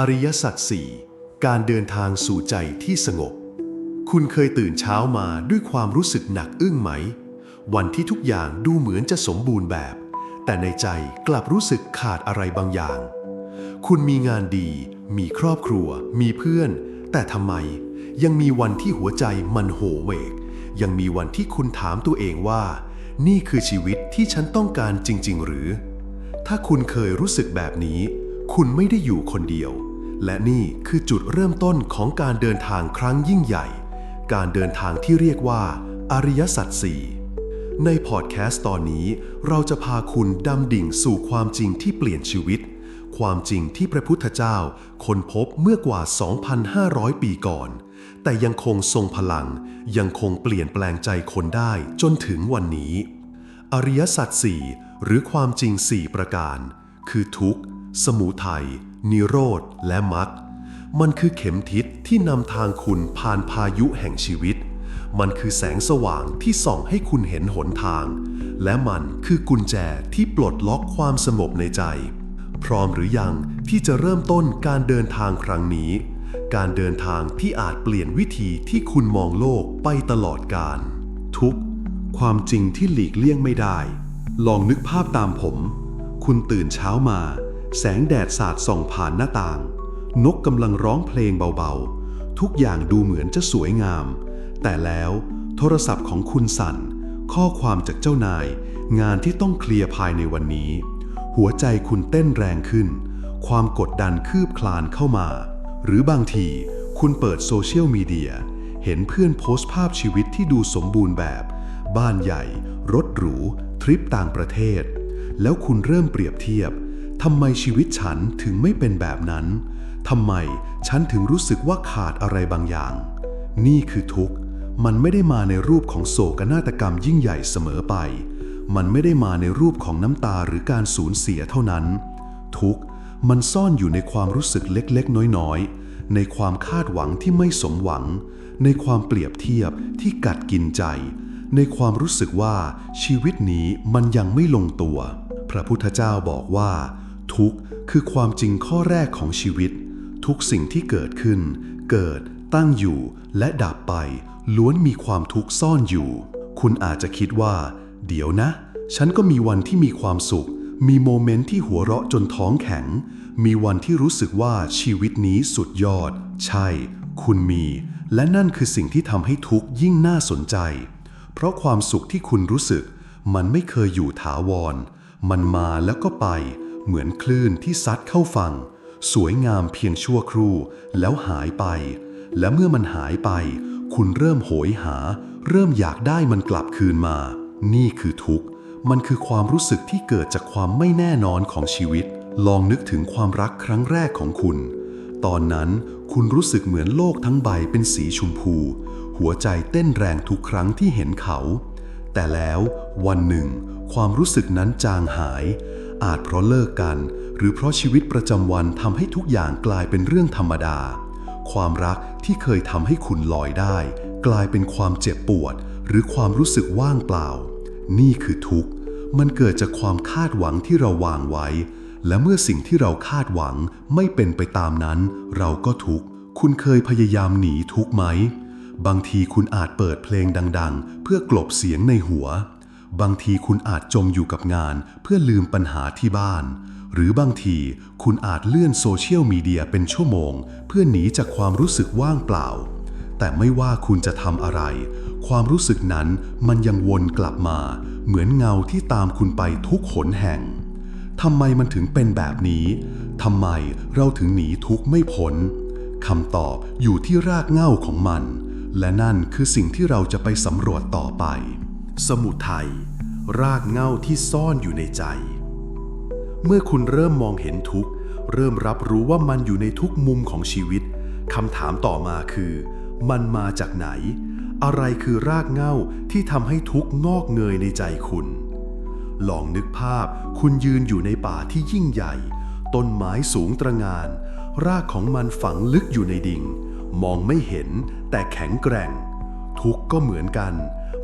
อริยสัจสี่การเดินทางสู่ใจที่สงบ คุณเคยตื่นเช้ามาด้วยความรู้สึกหนักอึ้งไหม วันที่ทุกอย่างดูเหมือนจะสมบูรณ์แบบ แต่ในใจกลับรู้สึกขาดอะไรบางอย่าง คุณมีงานดี มีครอบครัว มีเพื่อน แต่ทำไม ยังมีวันที่หัวใจมันโหเวก ยังมีวันที่คุณถามตัวเองว่า นี่คือชีวิตที่ฉันต้องการจริง ๆ หรือ ถ้าคุณเคยรู้สึกแบบนี้ คุณไม่ได้อยู่คนเดียว และนี่คือจุดเริ่มต้นของการเดินทางครั้งยิ่งใหญ่ การเดินทางที่เรียกว่า อริยสัจสี่ในพอดแคสต์ตอนนี้ เราจะพาคุณดำดิ่งสู่ความจริงที่เปลี่ยนชีวิต ความจริงที่พระพุทธเจ้าค้นพบเมื่อกว่า 2,500 ปีก่อน แต่ยังคงทรงพลัง ยังคงเปลี่ยนแปลงใจคนได้จนถึงวันนี้ อริยสัจสี่หรือความจริงสี่ประการ คือทุกข์ สมุทัย นิโรธและมรรคมันคือเข็มทิศที่นำทางคุณผ่านพายุแห่งชีวิต มันคือแสงสว่างที่ส่องให้คุณเห็นหนทาง และมันคือกุญแจที่ปลดล็อกความสงบในใจ พร้อมหรือยังที่จะเริ่มต้นการเดินทางครั้งนี้ การเดินทางที่อาจเปลี่ยนวิธีที่คุณมองโลกไปตลอดกาลทุกความจริงที่หลีกเลี่ยงไม่ได้ ลองนึกภาพตามผม คุณตื่นเช้ามา แสงแดดสาดส่องผ่านหน้าต่าง นกกำลังร้องเพลงเบาๆ ทุกอย่างดูเหมือนจะสวยงาม แต่แล้วโทรศัพท์ของคุณสั่น ข้อความจากเจ้านาย งานที่ต้องเคลียร์ภายในวันนี้ หัวใจคุณเต้นแรงขึ้น ความกดดันคืบคลานเข้ามา หรือบางทีคุณเปิดโซเชียลมีเดียเห็นเพื่อนโพสต์ภาพชีวิตที่ดูสมบูรณ์แบบ บ้านใหญ่ รถหรู ทริปต่างประเทศ แล้วคุณเริ่มเปรียบเทียบ ทำไมชีวิตฉันถึงไม่เป็นแบบนั้น ทำไมฉันถึงรู้สึกว่าขาดอะไรบางอย่าง นี่คือทุกข์ มันไม่ได้มาในรูปของโศกนาฏกรรมยิ่งใหญ่เสมอไป มันไม่ได้มาในรูปของน้ำตาหรือการสูญเสียเท่านั้น ทุกข์มันซ่อนอยู่ในความรู้สึกเล็กๆ น้อยๆ ในความคาดหวังที่ไม่สมหวัง ในความเปรียบเทียบที่กัดกินใจ ในความรู้สึกว่าชีวิตนี้มันยังไม่ลงตัว พระพุทธเจ้าบอกว่า ทุกข์คือความจริงข้อแรกของชีวิต ทุกสิ่งที่เกิดขึ้น เกิด ตั้งอยู่ และดับไป ล้วนมีความทุกข์ซ่อนอยู่ คุณอาจจะคิดว่า เดี๋ยวนะ ฉันก็มีวันที่มีความสุข มีโมเมนต์ที่หัวเราะจนท้องแข็ง มีวันที่รู้สึกว่าชีวิตนี้สุดยอด ใช่ คุณมี และนั่นคือสิ่งที่ทำให้ทุกข์ยิ่งน่าสนใจ เพราะความสุขที่คุณรู้สึก มันไม่เคยอยู่ถาวร มันมาแล้วก็ไป เหมือนคลื่นที่ซัดเข้าฝั่ง สวยงามเพียงชั่วครู่ แล้วหายไป และเมื่อมันหายไป คุณเริ่มโหยหา เริ่มอยากได้มันกลับคืนมา นี่คือทุกข์ มันคือความรู้สึกที่เกิดจากความไม่แน่นอนของชีวิต ลองนึกถึงความรักครั้งแรกของคุณ ตอนนั้นคุณรู้สึกเหมือนโลกทั้งใบเป็นสีชมพู หัวใจเต้นแรงทุกครั้งที่เห็นเขา แต่แล้ววันหนึ่ง ความรู้สึกนั้นจางหาย อาจเพราะเลิกกัน หรือเพราะชีวิตประจำวันทำให้ทุกอย่างกลายเป็นเรื่องธรรมดา ความรักที่เคยทำให้คุณลอยได้ กลายเป็นความเจ็บปวด หรือความรู้สึกว่างเปล่า นี่คือทุกข์ มันเกิดจากความคาดหวังที่เราวางไว้ และเมื่อสิ่งที่เราคาดหวังไม่เป็นไปตามนั้น เราก็ทุกข์ คุณเคยพยายามหนีทุกข์ไหม บางทีคุณอาจเปิดเพลงดัง ๆ เพื่อกลบเสียงในหัว บางทีคุณอาจจมอยู่กับงานเพื่อลืมปัญหาที่บ้าน หรือบางทีคุณอาจเลื่อนโซเชียลมีเดียเป็นชั่วโมง เพื่อหนีจากความรู้สึกว่างเปล่า แต่ไม่ว่าคุณจะทำอะไร ความรู้สึกนั้นมันยังวนกลับมา เหมือนเงาที่ตามคุณไปทุกหนแห่งทำไมมันถึงเป็นแบบนี้ทำไมเราถึงหนีทุกข์ไม่พ้นคำตอบอยู่ที่รากเหง้าของมัน และนั่นคือสิ่งที่เราจะไปสำรวจต่อไป สมุทัยรากเง้าที่ซ่อนอยู่ในใจ เมื่อคุณเริ่มมองเห็นทุกข์ เริ่มรับรู้ว่ามันอยู่ในทุกมุมของชีวิตคำถามต่อมาคือ มันมาจากไหน อะไรคือรากเง้าที่ทำให้ทุกข์งอกเงยในใจคุณ ลองนึกภาพคุณยืนอยู่ในป่าที่ยิ่งใหญ่ ต้นไม้สูงตระงาน รากของมันฝังลึกอยู่ในดิ่งมองไม่เห็นแต่แข็งแกร่ง ทุกข์ก็เหมือนกัน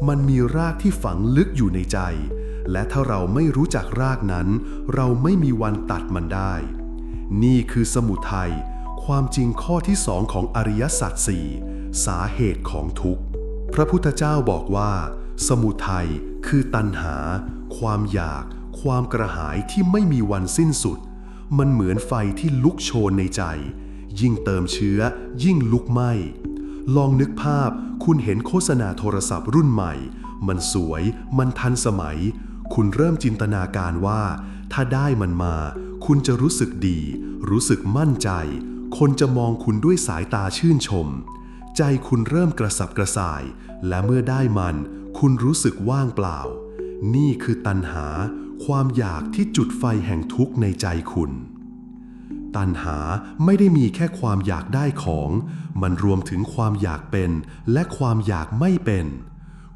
มันมีรากที่ฝังลึกอยู่ในใจ และถ้าเราไม่รู้จักรากนั้น เราไม่มีวันตัดมันได้ นี่คือสมุทัยความจริงข้อที่สองของอริยสัจสี่สาเหตุของทุกข์ พระพุทธเจ้าบอกว่า สมุทัยคือตัณหา ความอยาก ความกระหายที่ไม่มีวันสิ้นสุด มันเหมือนไฟที่ลุกโชนในใจ ยิ่งเติมเชื้อ ยิ่งลุกไหม้ลองนึกภาพ คุณเห็นโฆษณาโทรศัพท์รุ่นใหม่ มันสวย มันทันสมัย คุณเริ่มจินตนาการว่า ถ้าได้มันมา คุณจะรู้สึกดี รู้สึกมั่นใจ คนจะมองคุณด้วยสายตาชื่นชม ใจคุณเริ่มกระสับกระส่าย และเมื่อได้มัน คุณรู้สึกว่างเปล่า นี่คือตัณหา ความอยากที่จุดไฟแห่งทุกข์ในใจคุณ ตัณหาไม่ได้มีแค่ความอยากได้ของ มันรวมถึงความอยากเป็น และความอยากไม่เป็น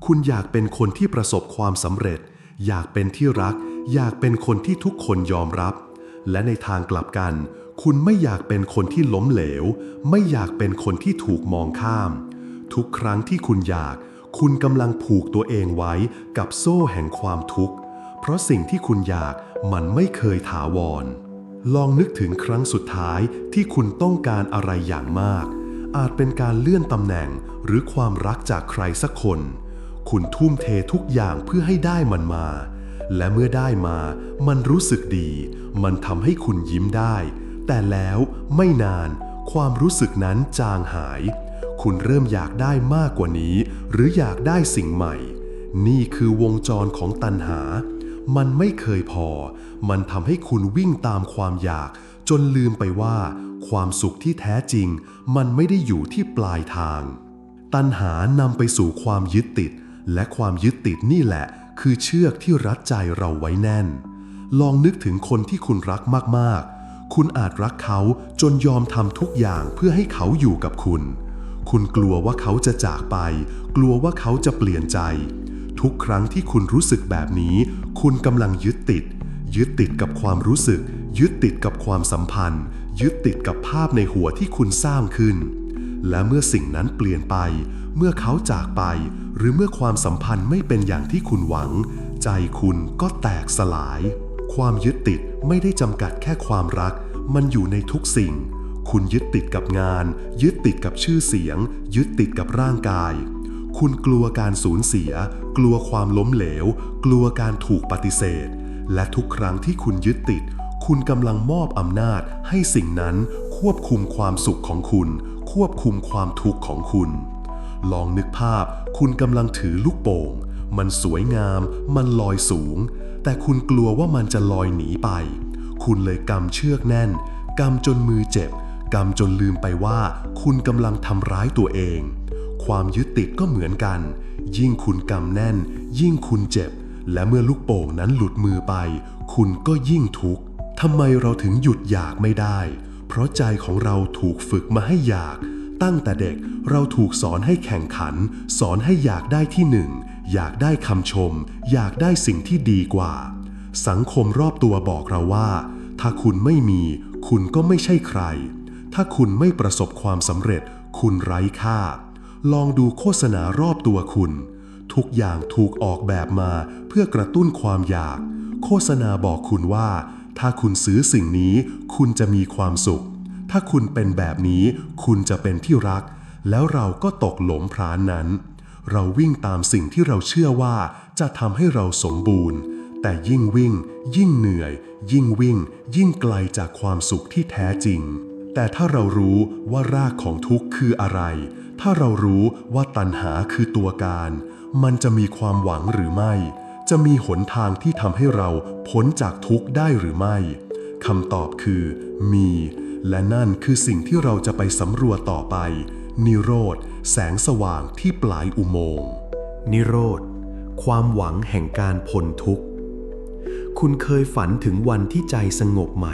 คุณอยากเป็นคนที่ประสบความสำเร็จ อยากเป็นที่รัก อยากเป็นคนที่ทุกคนยอมรับ และในทางกลับกัน คุณไม่อยากเป็นคนที่ล้มเหลว ไม่อยากเป็นคนที่ถูกมองข้าม ทุกครั้งที่คุณอยาก คุณกำลังผูกตัวเองไว้กับโซ่แห่งความทุกข์ เพราะสิ่งที่คุณอยากมันไม่เคยถาวร ลองนึกถึงครั้งสุดท้ายที่คุณต้องการอะไรอย่างมาก อาจเป็นการเลื่อนตำแหน่งหรือความรักจากใครสักคน คุณทุ่มเททุกอย่างเพื่อให้ได้มันมา และเมื่อได้มา มันรู้สึกดี มันทำให้คุณยิ้มได้ แต่แล้วไม่นาน ความรู้สึกนั้นจางหาย คุณเริ่มอยากได้มากกว่านี้ หรืออยากได้สิ่งใหม่ นี่คือวงจรของตัณหา มันไม่เคยพอ มันทำให้คุณวิ่งตามความอยาก จนลืมไปว่า ความสุขที่แท้จริง มันไม่ได้อยู่ที่ปลายทาง ตัณหานำไปสู่ความยึดติด และความยึดติดนี่แหละ คือเชือกที่รัดใจเราไว้แน่น ลองนึกถึงคนที่คุณรักมากๆ คุณอาจรักเขาจนยอมทำทุกอย่างเพื่อให้เขาอยู่กับคุณ คุณกลัวว่าเขาจะจากไป กลัวว่าเขาจะเปลี่ยนใจทุกครั้งที่คุณรู้สึกแบบนี้ คุณกำลังยึดติด ยึดติดกับความรู้สึก ยึดติดกับความสัมพันธ์ ยึดติดกับภาพในหัวที่คุณสร้างขึ้น และเมื่อสิ่งนั้นเปลี่ยนไป เมื่อเขาจากไป หรือเมื่อความสัมพันธ์ไม่เป็นอย่างที่คุณหวัง ใจคุณก็แตกสลาย ความยึดติดไม่ได้จำกัดแค่ความรัก มันอยู่ในทุกสิ่ง คุณยึดติดกับงาน ยึดติดกับชื่อเสียง ยึดติดกับร่างกายคุณกลัวการสูญเสีย กลัวความล้มเหลว กลัวการถูกปฏิเสธ และทุกครั้งที่คุณยึดติด คุณกำลังมอบอำนาจให้สิ่งนั้นควบคุมความสุขของคุณ ควบคุมความทุกข์ของคุณ ลองนึกภาพ คุณกำลังถือลูกโป่ง มันสวยงาม มันลอยสูง แต่คุณกลัวว่ามันจะลอยหนีไป คุณเลยกำเชือกแน่นกำจนมือเจ็บกำจนลืมไปว่า คุณกำลังทำร้ายตัวเอง ความยึดติดก็เหมือนกัน ยิ่งคุณกำแน่น ยิ่งคุณเจ็บ และเมื่อลูกโป่งนั้นหลุดมือไป คุณก็ยิ่งทุกข์ทำไมเราถึงหยุดอยากไม่ได้ เพราะใจของเราถูกฝึกมาให้อยาก ตั้งแต่เด็กเราถูกสอนให้แข่งขัน สอนให้อยากได้ที่หนึ่ง อยากได้คำชม อยากได้สิ่งที่ดีกว่า สังคมรอบตัวบอกเราว่า ถ้าคุณไม่มี คุณก็ไม่ใช่ใคร ถ้าคุณไม่ประสบความสำเร็จ คุณไร้ค่า ลองดูโฆษณารอบตัวคุณ ทุกอย่างถูกออกแบบมาเพื่อกระตุ้นความอยาก โฆษณาบอกคุณว่า ถ้าคุณซื้อสิ่งนี้ คุณจะมีความสุข ถ้าคุณเป็นแบบนี้ คุณจะเป็นที่รัก แล้วเราก็ตกหลมพรานนั้น เราวิ่งตามสิ่งที่เราเชื่อว่าจะทำให้เราสมบูรณ์ แต่ยิ่งวิ่ง ยิ่งเหนื่อย ยิ่งวิ่ง ยิ่งไกลจากความสุขที่แท้จริง แต่ถ้าเรารู้ว่ารากของทุกข์คืออะไร ถ้าเรารู้ว่าตัณหาคือตัวการ มันจะมีความหวังหรือไม่ จะมีหนทางที่ทำให้เราพ้นจากทุกข์ได้หรือไม่คำตอบคือมี และนั่นคือสิ่งที่เราจะไปสำรวจต่อไป นิโรธ แสงสว่างที่ปลายอุโมงค์ นิโรธ ความหวังแห่งการพ้นทุกข์ คุณเคยฝันถึงวันที่ใจสงบไหม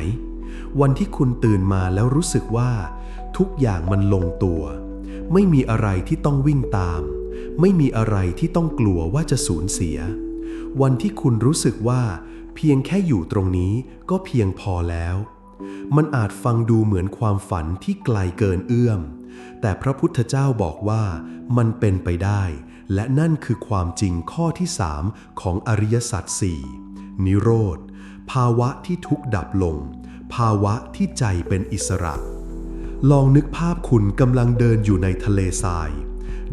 วันที่คุณตื่นมาแล้วรู้สึกว่า ทุกอย่างมันลงตัว ไม่มีอะไรที่ต้องวิ่งตาม ไม่มีอะไรที่ต้องกลัวว่าจะสูญเสีย วันที่คุณรู้สึกว่า เพียงแค่อยู่ตรงนี้ก็เพียงพอแล้ว มันอาจฟังดูเหมือนความฝันที่ไกลเกินเอื้อม แต่พระพุทธเจ้าบอกว่ามันเป็นไปได้ และนั่นคือความจริงข้อที่สามของอริยสัจสี่นิโรธ ภาวะที่ทุกข์ดับลง ภาวะที่ใจเป็นอิสระ ลองนึกภาพคุณกำลังเดินอยู่ในทะเลทราย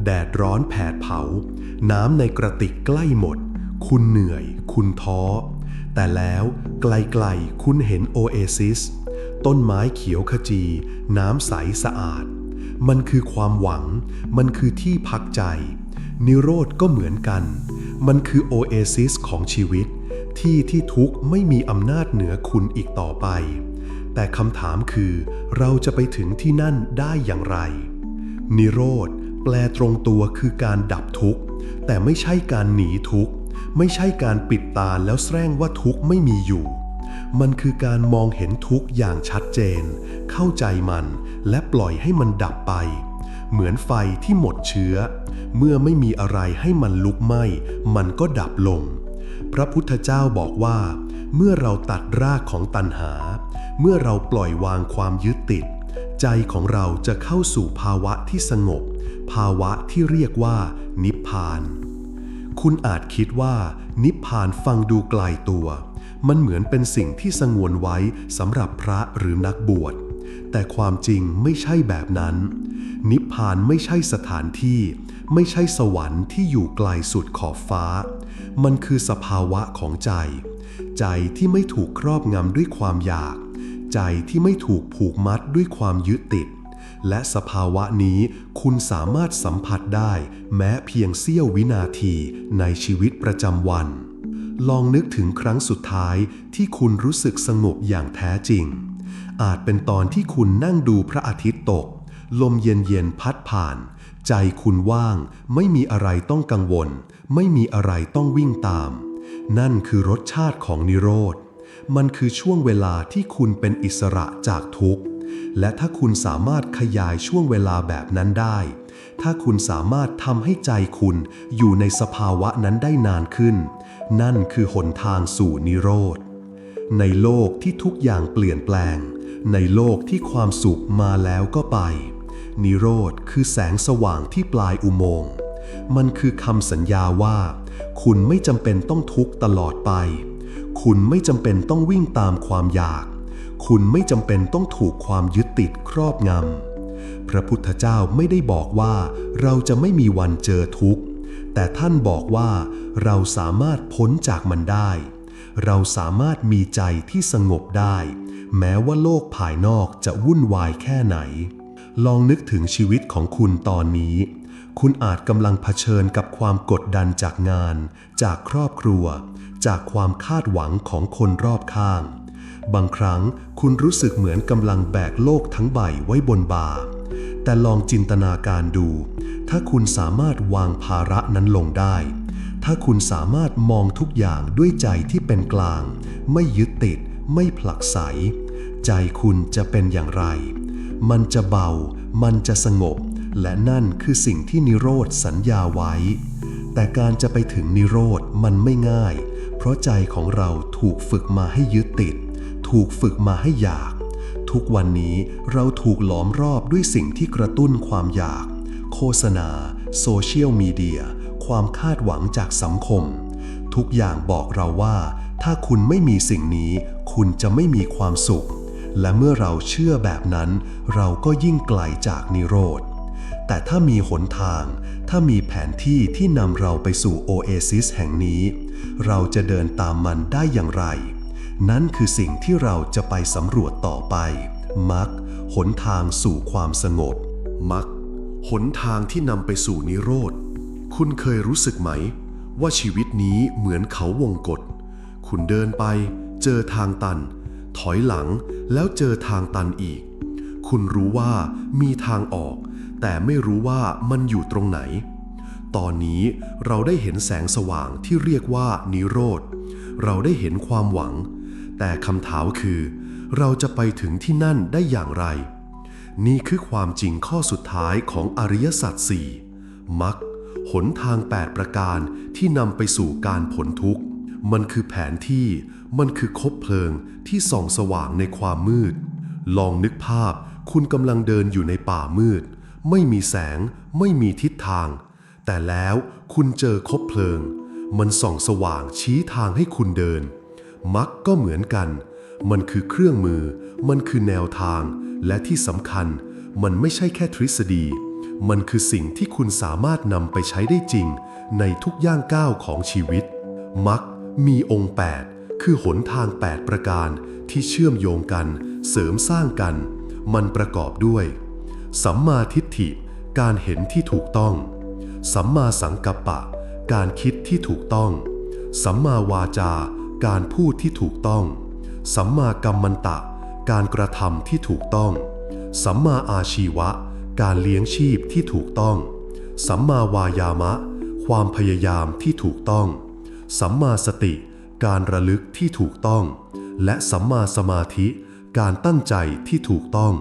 แดดร้อนแผดเผา น้ำในกระติกใกล้หมด คุณเหนื่อย คุณท้อ แต่แล้วไกลๆคุณเห็นโอเอซิส ต้นไม้เขียวขจี น้ำใสสะอาด มันคือความหวัง มันคือที่พักใจ นิโรธก็เหมือนกัน มันคือโอเอซิสของชีวิต ที่ที่ทุกข์ไม่มีอำนาจเหนือคุณอีกต่อไป แต่คำถามคือ เราจะไปถึงที่นั่นได้อย่างไร นิโรธ แปลตรงตัวคือการดับทุกข์ แต่ไม่ใช่การหนีทุกข์ ไม่ใช่การปิดตาแล้วแสร้งว่าทุกข์ไม่มีอยู่ มันคือการมองเห็นทุกข์อย่างชัดเจน เข้าใจมันและปล่อยให้มันดับไป เหมือนไฟที่หมดเชื้อ เมื่อไม่มีอะไรให้มันลุกไหม้มันก็ดับลง พระพุทธเจ้าบอกว่า เมื่อเราตัดรากของตัณหา เมื่อเราปล่อยวางความยึดติด ใจของเราจะเข้าสู่ภาวะที่สงบ ภาวะที่เรียกว่า นิพพาน คุณอาจคิดว่า นิพพานฟังดูไกลตัว มันเหมือนเป็นสิ่งที่สงวนไว้สำหรับพระหรือนักบวช แต่ความจริงไม่ใช่แบบนั้น นิพพานไม่ใช่สถานที่ ไม่ใช่สวรรค์ที่อยู่ไกลสุดขอบฟ้า มันคือสภาวะของใจ ใจที่ไม่ถูกครอบงำด้วยความอยาก ใจที่ไม่ถูกผูกมัดด้วยความยึดติด และสภาวะนี้คุณสามารถสัมผัสได้แม้เพียงเสี้ยววินาทีในชีวิตประจำวัน ลองนึกถึงครั้งสุดท้ายที่คุณรู้สึกสงบอย่างแท้จริง อาจเป็นตอนที่คุณนั่งดูพระอาทิตย์ตก ลมเย็นๆพัดผ่าน ใจคุณว่าง ไม่มีอะไรต้องกังวล ไม่มีอะไรต้องวิ่งตาม นั่นคือรสชาติของนิโรธ มันคือช่วงเวลาที่คุณเป็นอิสระจากทุกข์ และถ้าคุณสามารถขยายช่วงเวลาแบบนั้นได้ ถ้าคุณสามารถทำให้ใจคุณอยู่ในสภาวะนั้นได้นานขึ้น นั่นคือหนทางสู่นิโรธ ในโลกที่ทุกอย่างเปลี่ยนแปลง ในโลกที่ความสุขมาแล้วก็ไป นิโรธคือแสงสว่างที่ปลายอุโมงค์มันคือคำสัญญาว่า คุณไม่จำเป็นต้องทุกข์ตลอดไป คุณไม่จำเป็นต้องวิ่งตามความอยาก คุณไม่จำเป็นต้องถูกความยึดติดครอบงำ พระพุทธเจ้าไม่ได้บอกว่าเราจะไม่มีวันเจอทุกข์ แต่ท่านบอกว่าเราสามารถพ้นจากมันได้ เราสามารถมีใจที่สงบได้ แม้ว่าโลกภายนอกจะวุ่นวายแค่ไหน ลองนึกถึงชีวิตของคุณตอนนี้ คุณอาจกำลังเผชิญกับความกดดันจากงาน จากครอบครัว จากความคาดหวังของคนรอบข้าง บางครั้งคุณรู้สึกเหมือนกำลังแบกโลกทั้งใบไว้บนบ่า แต่ลองจินตนาการดู ถ้าคุณสามารถวางภาระนั้นลงได้ ถ้าคุณสามารถมองทุกอย่างด้วยใจที่เป็นกลาง ไม่ยึดติด ไม่ผลักไส ใจคุณจะเป็นอย่างไร มันจะเบา มันจะสงบ และนั่นคือสิ่งที่นิโรธสัญญาไว้ แต่การจะไปถึงนิโรธมันไม่ง่าย เพราะใจของเราถูกฝึกมาให้ยึดติด ถูกฝึกมาให้อยาก ทุกวันนี้เราถูกหลอมรอบด้วยสิ่งที่กระตุ้นความอยาก โฆษณา โซเชียลมีเดีย ความคาดหวังจากสังคม ทุกอย่างบอกเราว่า ถ้าคุณไม่มีสิ่งนี้ คุณจะไม่มีความสุข และเมื่อเราเชื่อแบบนั้น เราก็ยิ่งไกลจากนิโรธ แต่ถ้ามีหนทาง ถ้ามีแผนที่ที่นำเราไปสู่โอเอซิสแห่งนี้ เราจะเดินตามมันได้อย่างไร นั่นคือสิ่งที่เราจะไปสำรวจต่อไป มักหนทางสู่ความสงบ มักหนทางที่นำไปสู่นิโรธ คุณเคยรู้สึกไหม ว่าชีวิตนี้เหมือนเขาวงกฏคุณเดินไป เจอทางตัน ถอยหลังแล้วเจอทางตันอีก คุณรู้ว่ามีทางออก แต่ไม่รู้ว่ามันอยู่ตรงไหน ตอนนี้เราได้เห็นแสงสว่างที่เรียกว่านิโรธ เราได้เห็นความหวัง แต่คำถามคือ เราจะไปถึงที่นั่นได้อย่างไร นี่คือความจริงข้อสุดท้ายของอริยสัจสี่มักหนทาง 8 ประการที่นำไปสู่การผลทุกข์ มันคือแผนที่ มันคือคบเพลิงที่ส่องสว่างในความมืด ลองนึกภาพคุณกำลังเดินอยู่ในป่ามืด ไม่มีแสง ไม่มีทิศทาง แต่แล้วคุณเจอคบเพลิง มันส่องสว่างชี้ทางให้คุณเดิน มักก็เหมือนกัน มันคือเครื่องมือ มันคือแนวทาง และที่สำคัญ มันไม่ใช่แค่ทฤษฎี มันคือสิ่งที่คุณสามารถนำไปใช้ได้จริง ในทุกย่างก้าวของชีวิต มักมีองค์ 8 คือหนทาง 8 ประการที่เชื่อมโยงกัน เสริมสร้างกัน มันประกอบด้วย สัมมาทิฏฐิ การเห็นที่ถูกต้อง สัมมาสังกัปปะ การคิดที่ถูกต้อง สัมมาวาจา การพูดที่ถูกต้อง สัมมากัมมันตะ การกระทำที่ถูกต้อง สัมมาอาชีวะ การเลี้ยงชีพที่ถูกต้อง สัมมาวายามะ ความพยายามที่ถูกต้อง สัมมาสติ การระลึกที่ถูกต้อง และสัมมาสมาธิ การตั้งใจที่ถูกต้อง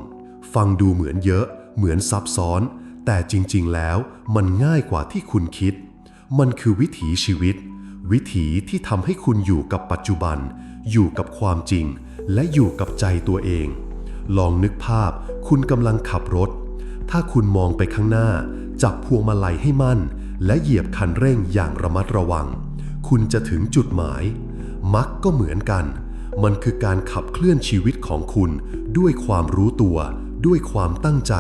ฟังดูเหมือนเยอะ เหมือนซับซ้อน แต่จริงๆ แล้วมันง่ายกว่าที่คุณคิด มันคือวิถีชีวิต วิถีที่ทำให้คุณอยู่กับปัจจุบัน อยู่กับความจริง และอยู่กับใจตัวเอง ลองนึกภาพ คุณกำลังขับรถ ถ้าคุณมองไปข้างหน้า จับพวงมาลัยให้มั่น และเหยียบคันเร่งอย่างระมัดระวัง คุณจะถึงจุดหมาย มักก็เหมือนกันมันคือการขับเคลื่อนชีวิตของคุณด้วยความรู้ตัว ด้วยความตั้งใจ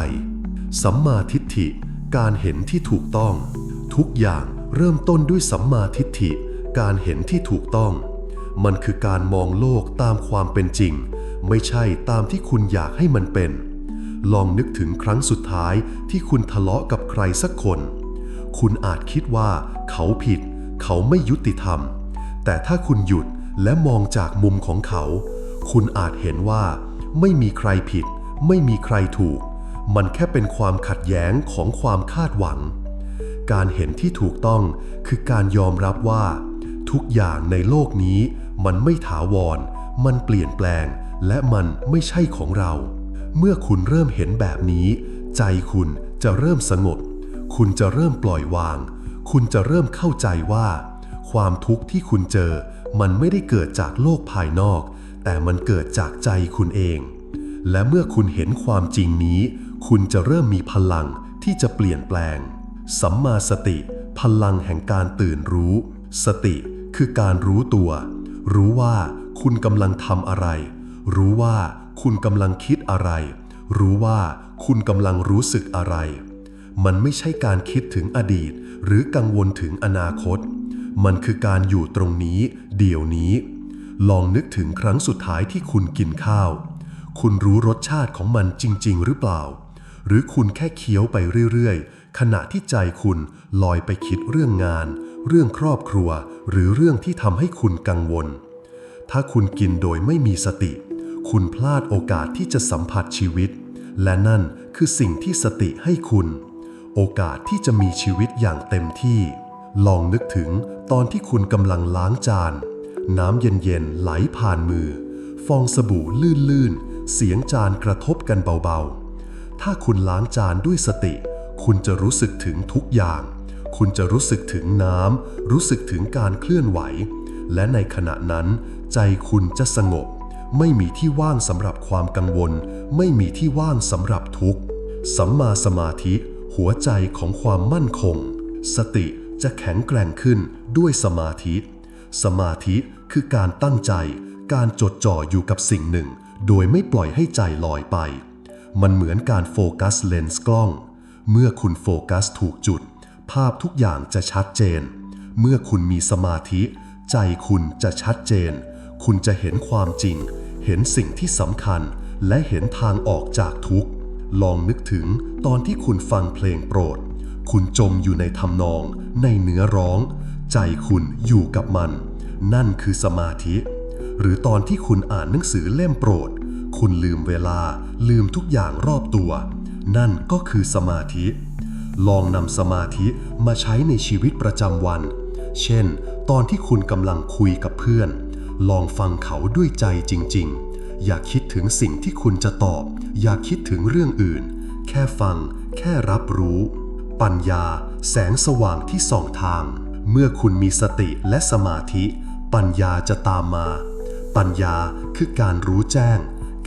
สัมมาทิฏฐิ การเห็นที่ถูกต้อง ทุกอย่างเริ่มต้นด้วยสัมมาทิฏฐิ การเห็นที่ถูกต้อง มันคือการมองโลกตามความเป็นจริง ไม่ใช่ตามที่คุณอยากให้มันเป็น ลองนึกถึงครั้งสุดท้ายที่คุณทะเลาะกับใครสักคน คุณอาจคิดว่าเขาผิด เขาไม่ยุติธรรม แต่ถ้าคุณหยุดและมองจากมุมของเขา คุณอาจเห็นว่า ไม่มีใครผิด ไม่มีใครถูก มันแค่เป็นความขัดแย้งของความคาดหวัง การเห็นที่ถูกต้องคือการยอมรับว่า ทุกอย่างในโลกนี้มันไม่ถาวร มันเปลี่ยนแปลง และมันไม่ใช่ของเรา เมื่อคุณเริ่มเห็นแบบนี้ ใจคุณจะเริ่มสงบ คุณจะเริ่มปล่อยวาง คุณจะเริ่มเข้าใจว่า ความทุกข์ที่คุณเจอ มันไม่ได้เกิดจากโลกภายนอก แต่มันเกิดจากใจคุณเอง และเมื่อคุณเห็นความจริงนี้ คุณจะเริ่มมีพลังที่จะเปลี่ยนแปลง สัมมาสติ พลังแห่งการตื่นรู้ สติคือการรู้ตัว รู้ว่าคุณกำลังทำอะไร รู้ว่าคุณกำลังคิดอะไร รู้ว่าคุณกำลังรู้สึกอะไร มันไม่ใช่การคิดถึงอดีต หรือกังวลถึงอนาคต มันคือการอยู่ตรงนี้ เดี๋ยวนี้ ลองนึกถึงครั้งสุดท้ายที่คุณกินข้าว คุณรู้รสชาติของมันจริง ๆ หรือเปล่า หรือคุณแค่เคี้ยวไปเรื่อย ๆ ขณะที่ใจคุณลอยไปคิดเรื่องงาน เรื่องครอบครัว หรือเรื่องที่ทำให้คุณกังวล ถ้าคุณกินโดยไม่มีสติ คุณพลาดโอกาสที่จะสัมผัสชีวิต และนั่นคือสิ่งที่สติให้คุณ โอกาสที่จะมีชีวิตอย่างเต็มที่ ลองนึกถึงตอนที่คุณกำลังล้างจาน น้ำเย็นๆไหลผ่านมือ ฟองสบู่ลื่นๆ เสียงจานกระทบกันเบาๆ ถ้าคุณล้างจานด้วยสติ คุณจะรู้สึกถึงทุกอย่าง คุณจะรู้สึกถึงน้ำ รู้สึกถึงการเคลื่อนไหว และในขณะนั้น ใจคุณจะสงบ ไม่มีที่ว่างสำหรับความกังวล ไม่มีที่ว่างสำหรับทุกข์สัมมาสมาธิ หัวใจของความมั่นคง สติจะแข็งแกร่งขึ้นด้วยสมาธิ สมาธิคือการตั้งใจ การจดจ่ออยู่กับสิ่งหนึ่ง โดยไม่ปล่อยให้ใจลอยไป มันเหมือนการโฟกัสเลนส์กล้อง เมื่อคุณโฟกัสถูกจุด ภาพทุกอย่างจะชัดเจน เมื่อคุณมีสมาธิ ใจคุณจะชัดเจน คุณจะเห็นความจริง เห็นสิ่งที่สำคัญ และเห็นทางออกจากทุกข์ ลองนึกถึงตอนที่คุณฟังเพลงโปรด คุณจมอยู่ในทำนอง ในเนื้อร้อง ใจคุณอยู่กับมัน นั่นคือสมาธิ หรือตอนที่คุณอ่านหนังสือเล่มโปรด คุณลืมเวลา ลืมทุกอย่างรอบตัว นั่นก็คือสมาธิ ลองนำสมาธิมาใช้ในชีวิตประจำวัน เช่น ตอนที่คุณกำลังคุยกับเพื่อน ลองฟังเขาด้วยใจจริง ๆ อย่าคิดถึงสิ่งที่คุณจะตอบ อย่าคิดถึงเรื่องอื่น แค่ฟัง แค่รับรู้ ปัญญา แสงสว่างที่ส่องทาง เมื่อคุณมีสติและสมาธิ ปัญญาจะตามมา ปัญญาคือการรู้แจ้ง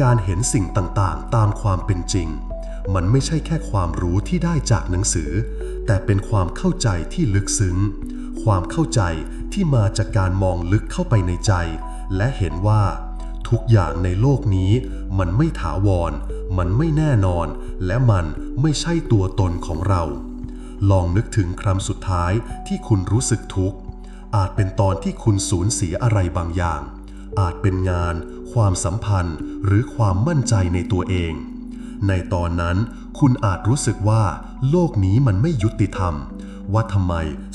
การเห็นสิ่งต่างๆ ตามความเป็นจริง มันไม่ใช่แค่ความรู้ที่ได้จากหนังสือ แต่เป็นความเข้าใจที่ลึกซึ้ง ความเข้าใจที่มาจากการมองลึกเข้าไปในใจ และเห็นว่า ทุกอย่างในโลกนี้ มันไม่ถาวร มันไม่แน่นอน และมันไม่ใช่ตัวตนของเรา ลองนึกถึงคำสุดท้ายที่คุณรู้สึกทุกข์อาจเป็นตอนที่คุณสูญเสียอะไรบางอย่าง อาจเป็นงาน ความสัมพันธ์ หรือความมั่นใจในตัวเอง ในตอนนั้นคุณอาจรู้สึกว่า โลกนี้มันไม่ยุติธรรม ว่าทำไม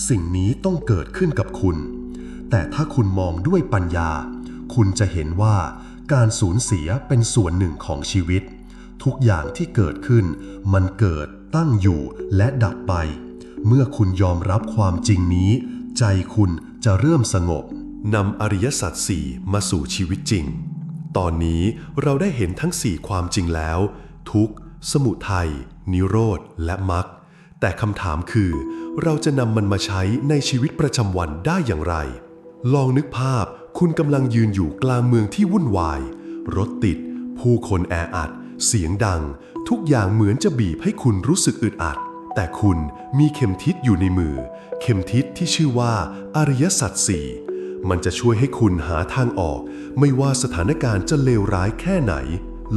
สิ่งนี้ต้องเกิดขึ้นกับคุณ แต่ถ้าคุณมองด้วยปัญญา คุณจะเห็นว่า การสูญเสียเป็นส่วนหนึ่งของชีวิต ทุกอย่างที่เกิดขึ้น มันเกิดตั้งอยู่และดับไป เมื่อคุณยอมรับความจริงนี้ ใจคุณจะเริ่มสงบ นำอริยสัจสี่มาสู่ชีวิตจริง ตอนนี้เราได้เห็นทั้งสี่ความจริงแล้ว ทุกสมุทัย นิโรธ และมรรค แต่คำถามคือ เราจะนำมันมาใช้ในชีวิตประจำวันได้อย่างไร ลองนึกภาพคุณกำลังยืนอยู่กลางเมืองที่วุ่นวาย รถติด ผู้คนแออัด เสียงดัง ทุกอย่างเหมือนจะบีบให้คุณรู้สึกอึดอัด แต่คุณมีเข็มทิศอยู่ในมือ เข็มทิศที่ชื่อว่าอริยสัจสี่ มันจะช่วยให้คุณหาทางออก ไม่ว่าสถานการณ์จะเลวร้ายแค่ไหน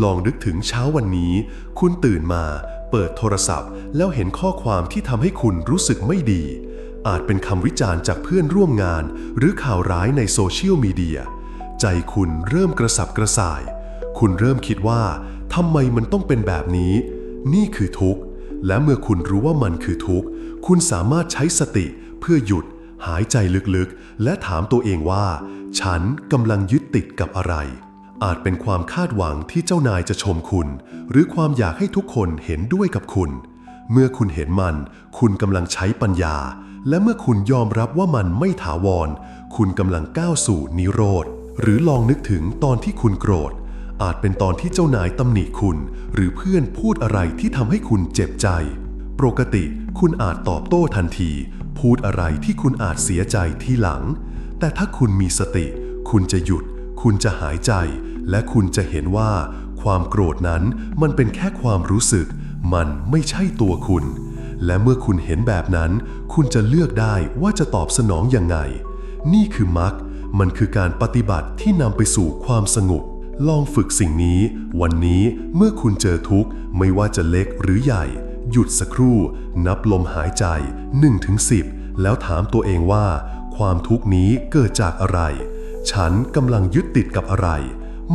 ลองนึกถึงเช้าวันนี้ คุณตื่นมา เปิดโทรศัพท์ แล้วเห็นข้อความที่ทำให้คุณรู้สึกไม่ดี อาจเป็นคำวิจารณ์จากเพื่อนร่วมงาน หรือข่าวร้ายในโซเชียลมีเดีย ใจคุณเริ่มกระสับกระส่าย คุณเริ่มคิดว่าทำไมมันต้องเป็นแบบนี้ นี่คือทุกข์ และเมื่อคุณรู้ว่ามันคือทุกข์ คุณสามารถใช้สติเพื่อหยุด หายใจลึกๆ และถามตัวเองว่า ฉันกำลังยึดติดกับอะไร อาจเป็นความคาดหวังที่เจ้านายจะชมคุณ หรือความอยากให้ทุกคนเห็นด้วยกับคุณ เมื่อคุณเห็นมัน คุณกำลังใช้ปัญญา และเมื่อคุณยอมรับว่ามันไม่ถาวร คุณกำลังก้าวสู่นิโรธ หรือลองนึกถึงตอนที่คุณโกรธ อาจเป็นตอนที่เจ้านายตำหนิคุณ หรือเพื่อนพูดอะไรที่ทำให้คุณเจ็บใจ ปกติคุณอาจตอบโต้ทันที พูดอะไรที่คุณอาจเสียใจทีหลัง แต่ถ้าคุณมีสติ คุณจะหยุด คุณจะหายใจ และคุณจะเห็นว่า ความโกรธนั้นมันเป็นแค่ความรู้สึก มันไม่ใช่ตัวคุณ และเมื่อคุณเห็นแบบนั้น คุณจะเลือกได้ว่าจะตอบสนองยังไง นี่คือมรรคมันคือการปฏิบัติที่นำไปสู่ความสงบลองฝึกสิ่งนี้ วันนี้เมื่อคุณเจอทุกข์ไม่ว่าจะเล็กหรือใหญ่ หยุดสักครู่ นับลมหายใจ1ถึง10 แล้วถามตัวเองว่า ความทุกข์นี้เกิดจากอะไร ฉันกำลังยึดติดกับอะไร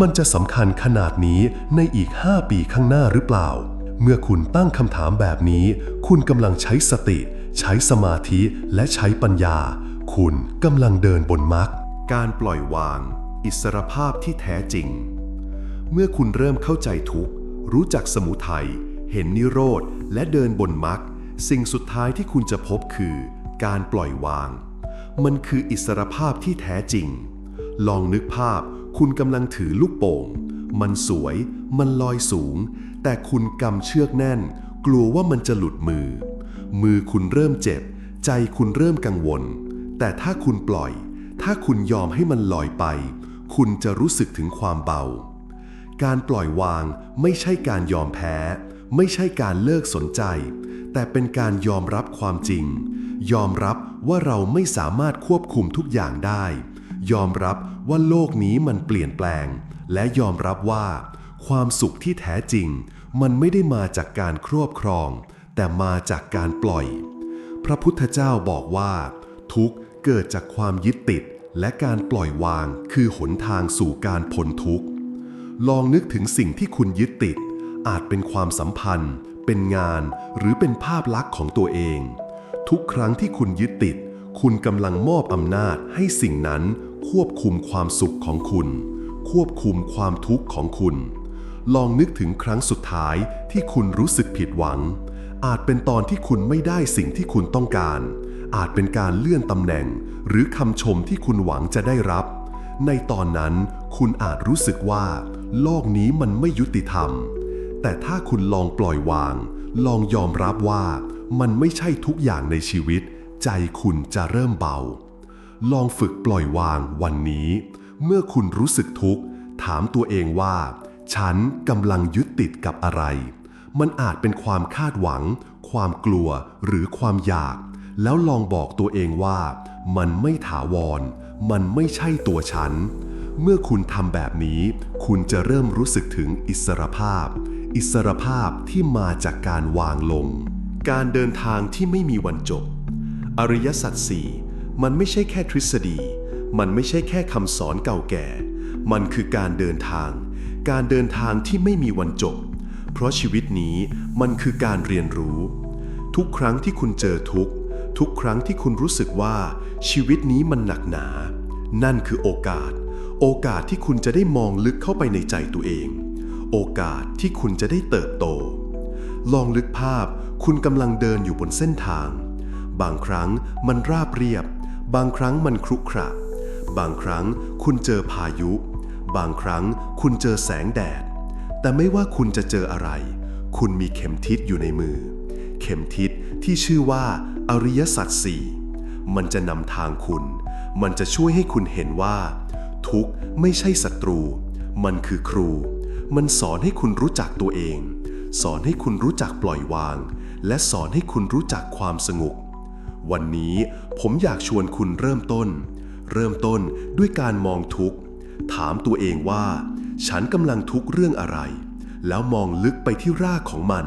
มันจะสำคัญขนาดนี้ในอีก 5 ปีข้างหน้าหรือเปล่า เมื่อคุณตั้งคำถามแบบนี้ คุณกำลังใช้สติ ใช้สมาธิและใช้ปัญญา คุณกำลังเดินบนมรรคการปล่อยวาง อิสรภาพที่แท้จริง เมื่อคุณเริ่มเข้าใจทุกรู้จักสมุทัย เห็นนิโรธและเดินบนมรรคสิ่งสุดท้ายที่คุณจะพบคือ การปล่อยวาง มันคืออิสรภาพที่แท้จริง ลองนึกภาพคุณกำลังถือลูกโป่ง มันสวย มันลอยสูง แต่คุณกำเชือกแน่น กลัวว่ามันจะหลุดมือ มือคุณเริ่มเจ็บ ใจคุณเริ่มกังวล แต่ถ้าคุณปล่อย ถ้าคุณยอมให้มันลอยไป คุณจะรู้สึกถึงความเบา การปล่อยวางไม่ใช่การยอมแพ้ ไม่ใช่การเลิกสนใจ แต่เป็นการยอมรับความจริง ยอมรับว่าเราไม่สามารถควบคุมทุกอย่างได้ ยอมรับว่าโลกนี้มันเปลี่ยนแปลง และยอมรับว่า ความสุขที่แท้จริง มันไม่ได้มาจากการครอบครอง แต่มาจากการปล่อย พระพุทธเจ้าบอกว่า ทุกข์เกิดจากความยึดติดและการปล่อยวางคือหนทางสู่การพ้นทุกข์ ลองนึกถึงสิ่งที่คุณยึดติด อาจเป็นความสัมพันธ์ เป็นงาน หรือเป็นภาพลักษณ์ของตัวเอง ทุกครั้งที่คุณยึดติด คุณกำลังมอบอำนาจให้สิ่งนั้นควบคุมความสุขของคุณ ควบคุมความทุกข์ของคุณ ลองนึกถึงครั้งสุดท้ายที่คุณรู้สึกผิดหวัง อาจเป็นตอนที่คุณไม่ได้สิ่งที่คุณต้องการ อาจเป็นการเลื่อนตำแหน่ง หรือคำชมที่คุณหวังจะได้รับ ในตอนนั้นคุณอาจรู้สึกว่า โลกนี้มันไม่ยุติธรรม แต่ถ้าคุณลองปล่อยวาง ลองยอมรับว่ามันไม่ใช่ทุกอย่างในชีวิต ใจคุณจะเริ่มเบา ลองฝึกปล่อยวางวันนี้ เมื่อคุณรู้สึกทุกข์ ถามตัวเองว่า ฉันกำลังยึดติดกับอะไร มันอาจเป็นความคาดหวัง ความกลัวหรือความอยาก แล้วลองบอกตัวเองว่า มันไม่ถาวร มันไม่ใช่ตัวฉันเมื่อคุณทำแบบนี้ คุณจะเริ่มรู้สึกถึงอิสรภาพ อิสรภาพที่มาจากการวางลง การเดินทางที่ไม่มีวันจบ อริยสัจสี่มันไม่ใช่แค่ทฤษฎี มันไม่ใช่แค่คำสอนเก่าแก่ มันคือการเดินทาง การเดินทางที่ไม่มีวันจบ เพราะชีวิตนี้มันคือการเรียนรู้ ทุกครั้งที่คุณเจอทุกทุกครั้งที่คุณรู้สึกว่าชีวิตนี้มันหนักหนา นั่นคือโอกาส โอกาสที่คุณจะได้มองลึกเข้าไปในใจตัวเอง โอกาสที่คุณจะได้เติบโต ลองลึกภาพคุณกำลังเดินอยู่บนเส้นทาง บางครั้งมันราบเรียบ บางครั้งมันครุขระ บางครั้งคุณเจอพายุ บางครั้งคุณเจอแสงแดด แต่ไม่ว่าคุณจะเจออะไร คุณมีเข็มทิศอยู่ในมือ เข็มทิศที่ชื่อว่า อริยสัจสี่มันจะนำทางคุณ มันจะช่วยให้คุณเห็นว่า ทุกข์ไม่ใช่ศัตรู มันคือครู มันสอนให้คุณรู้จักตัวเอง สอนให้คุณรู้จักปล่อยวาง และสอนให้คุณรู้จักความสงบวันนี้ผมอยากชวนคุณเริ่มต้น เริ่มต้นด้วยการมองทุกข์ ถามตัวเองว่า ฉันกำลังทุกข์เรื่องอะไร แล้วมองลึกไปที่รากของมัน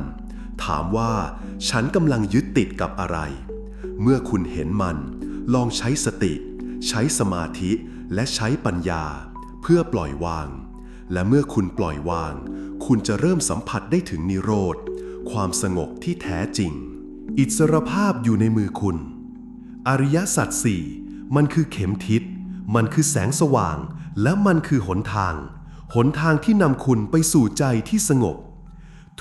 ถามว่าฉันกำลังยึดติดกับอะไร เมื่อคุณเห็นมัน ลองใช้สติ ใช้สมาธิและใช้ปัญญา เพื่อปล่อยวาง และเมื่อคุณปล่อยวาง คุณจะเริ่มสัมผัสได้ถึงนิโรธ ความสงบที่แท้จริง อิสรภาพอยู่ในมือคุณ อริยสัจสี่มันคือเข็มทิศ มันคือแสงสว่าง และมันคือหนทาง หนทางที่นำคุณไปสู่ใจที่สงบ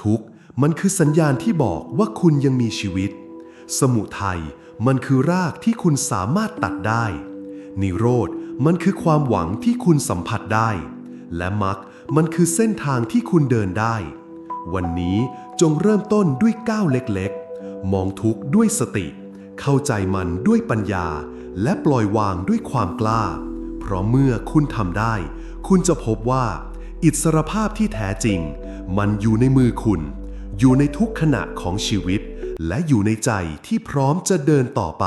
ทุกมันคือสัญญาณที่บอกว่าคุณยังมีชีวิต สมุทัยมันคือรากที่คุณสามารถตัดได้ นิโรธมันคือความหวังที่คุณสัมผัสได้ และมรรคมันคือเส้นทางที่คุณเดินได้ วันนี้จงเริ่มต้นด้วยก้าวเล็กๆ มองทุกด้วยสติ เข้าใจมันด้วยปัญญา และปล่อยวางด้วยความกล้า เพราะเมื่อคุณทำได้ คุณจะพบว่า อิสรภาพที่แท้จริง มันอยู่ในมือคุณ อยู่ในทุกขณะของชีวิต และอยู่ในใจที่พร้อมจะเดินต่อไป